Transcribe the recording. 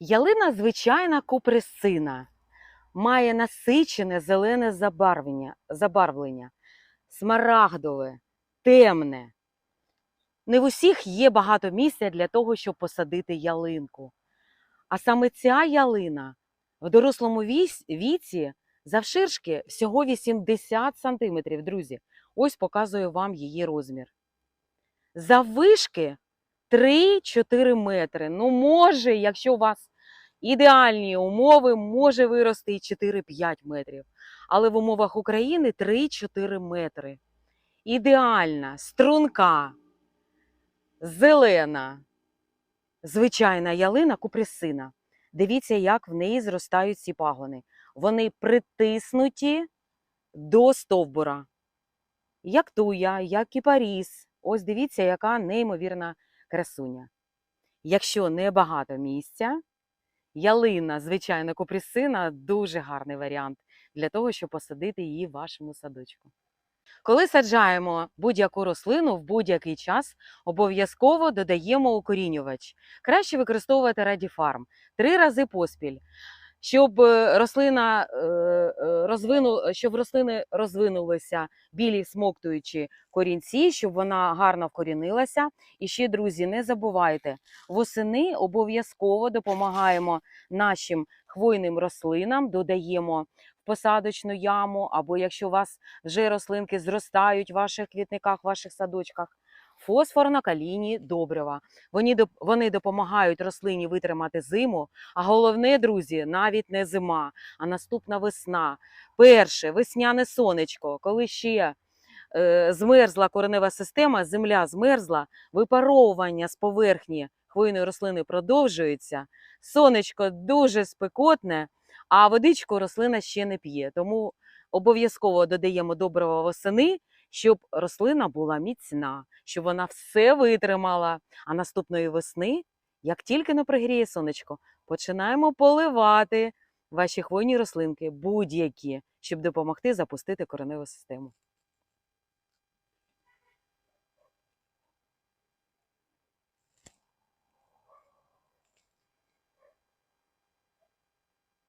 Ялина звичайна купресина, має насичене зелене забарвлення, забарвлення, смарагдове, темне. Не в усіх є багато місця для того, щоб посадити ялинку. А саме ця ялина в дорослому віці завширшки всього 80 сантиметрів, друзі. Ось показую вам її розмір. Заввишки 3-4 метри. Ну, може, якщо у вас ідеальні умови, може вирости і 4-5 метрів. Але в умовах України 3-4 метри. Ідеальна, струнка, зелена, звичайна ялина купресина. Дивіться, як в неї зростають ці пагони. Вони притиснуті до стовбура. Як туя, як кіпаріс. Ось дивіться, яка неймовірна красуня. Якщо небагато місця, ялина, звичайно, купрісина дуже гарний варіант для того, щоб посадити її в вашому садочку. Коли саджаємо будь-яку рослину в будь-який час, обов'язково додаємо укорінювач. Краще використовувати радіфарм три рази поспіль. Щоб е, рослина е, е, розвину, щоб рослини розвинулися білі смоктуючі корінці, щоб вона гарно вкорінилася. І ще, друзі, не забувайте, восени обов'язково допомагаємо нашим хвойним рослинам, додаємо посадочну яму, або якщо у вас вже рослинки зростають в ваших квітниках, в ваших садочках. Фосфорно-калійні добрива. Вони, вони допомагають рослині витримати зиму, а головне, друзі, навіть не зима, а наступна весна. Перше весняне сонечко, коли ще е, змерзла коренева система, земля змерзла, випаровування з поверхні хвойної рослини продовжується. Сонечко дуже спекотне, а водичку рослина ще не п'є. Тому обов'язково додаємо добрива восени, щоб рослина була міцна, щоб вона все витримала. А наступної весни, як тільки не пригріє сонечко, починаємо поливати ваші хвойні рослинки, будь-які, щоб допомогти запустити кореневу систему.